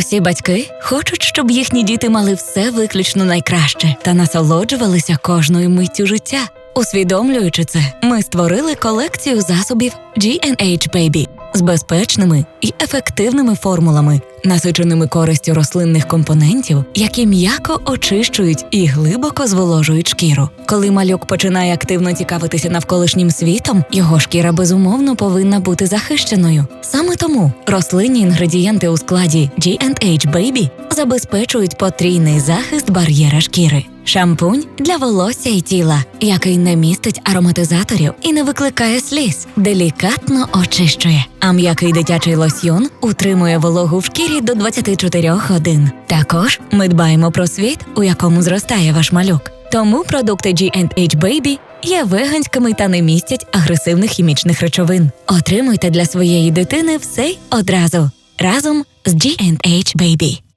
Усі батьки хочуть, щоб їхні діти мали все виключно найкраще та насолоджувалися кожною миттю життя. Усвідомлюючи це, ми створили колекцію засобів GNH Baby з безпечними і ефективними формулами, насиченими користю рослинних компонентів, які м'яко очищують і глибоко зволожують шкіру. Коли малюк починає активно цікавитися навколишнім світом, його шкіра безумовно повинна бути захищеною. Саме тому рослинні інгредієнти у складі G&H Baby забезпечують потрійний захист бар'єра шкіри. Шампунь для волосся і тіла, який не містить ароматизаторів і не викликає сліз, делікатно очищує. А м'який дитячий лосьйон утримує вологу в шкірі до 24 годин. Також ми дбаємо про світ, у якому зростає ваш малюк. Тому продукти G&H Baby є веганськими та не містять агресивних хімічних речовин. Отримуйте для своєї дитини все одразу разом з G&H Baby.